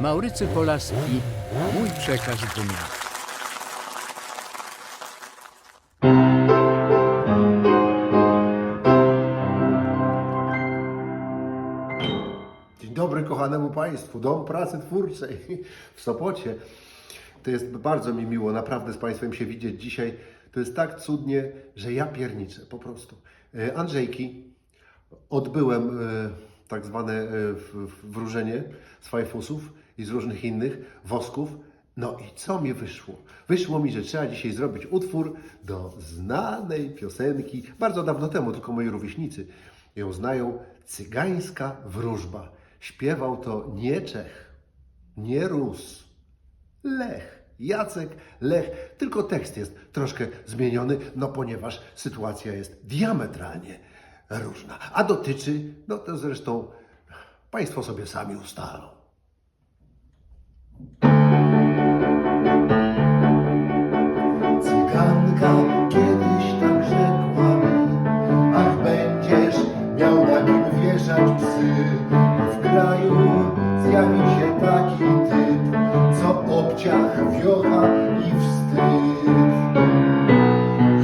Maurycy Polaski, mój przekaz dnia. Dzień dobry kochanemu Państwu, Dom Pracy Twórczej w Sopocie. To jest bardzo mi miło naprawdę z Państwem się widzieć dzisiaj. To jest tak cudnie, że ja pierniczę po prostu. E, Andrzejki, odbyłem e, tak zwane e, wróżenie z fajfusów i z różnych innych wosków. No i co mi wyszło? Wyszło mi, że trzeba dzisiaj zrobić utwór do znanej piosenki, bardzo dawno temu, tylko moi rówieśnicy ją znają, Cygańska Wróżba. Śpiewał to nie Czech, nie Rus, Lech. Jacek Lech, tylko tekst jest troszkę zmieniony, no ponieważ sytuacja jest diametralnie różna. A dotyczy, no to zresztą Państwo sobie sami ustalą. Cyganka kiedyś tak rzekła ach będziesz miał na nim wieszać psy. W kraju zjawi się taki typ, co obciach wiocha i wstyd.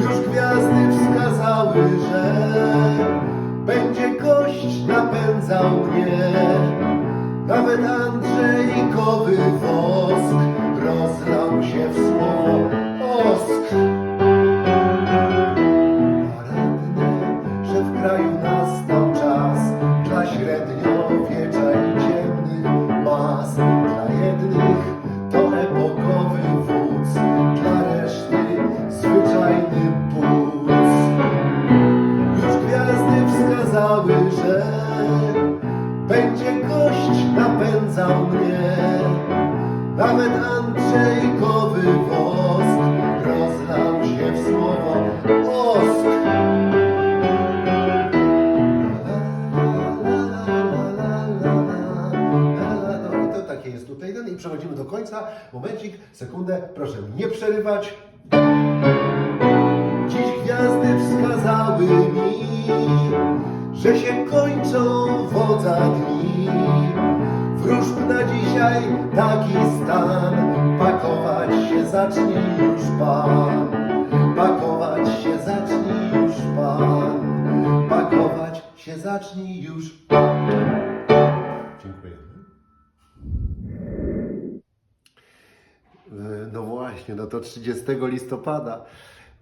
Już gwiazdy wskazały, że będzie gość napędzał mnie. Nawet Andrzejkowy wosk rozlał się w słowo osk. Radne, że w kraju nastał czas dla średniowiecza i ciemnych mas. Dla jednych to epokowy wódz, dla reszty zwyczajny płuc. Już gwiazdy wskazały, że będzie napędzał mnie. Nawet Andrzejkowy wosk rozlał się w słowo osk. I to takie jest tutaj. No i przechodzimy do końca. Momencik, sekundę, proszę nie przerywać. Dziś gwiazdy wskazały mi, że się kończą wodza dni. Taki stan, pakować się zacznij już pan. Pakować się zacznij już pan. Pakować się zacznij już pan. Dziękujemy. No właśnie, no to 30 listopada.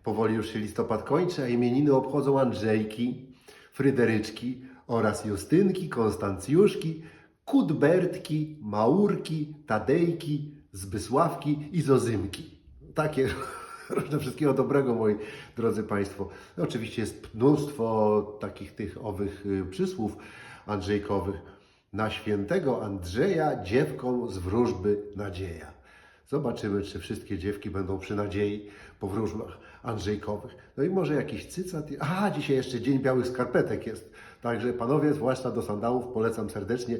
Powoli już się listopad kończy, a imieniny obchodzą Andrzejki, Fryderyczki oraz Justynki, Konstancjuszki, Kudbertki, Maurki, Tadejki, Zbysławki i Zozymki. Takie różne wszystkiego dobrego, moi drodzy Państwo. No, oczywiście jest mnóstwo takich tych owych y, przysłów Andrzejkowych. Na świętego Andrzeja dziewką z wróżby nadzieja. Zobaczymy, czy wszystkie dziewki będą przy nadziei po wróżbach Andrzejkowych. No i może jakiś cycat. Aha, dzisiaj jeszcze Dzień Białych Skarpetek jest. Także panowie, zwłaszcza do sandałów, polecam serdecznie.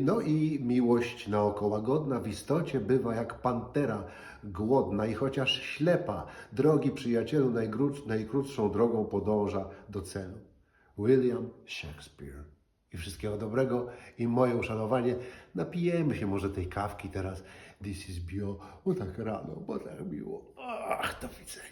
No i miłość naokoło godna w istocie bywa jak pantera głodna i chociaż ślepa, drogi przyjacielu najkrótszą drogą podąża do celu. William Shakespeare. I wszystkiego dobrego i moje uszanowanie. Napijemy się może tej kawki teraz. This is bio, bo tak rano, bo tak miło. Ach, do widzenia.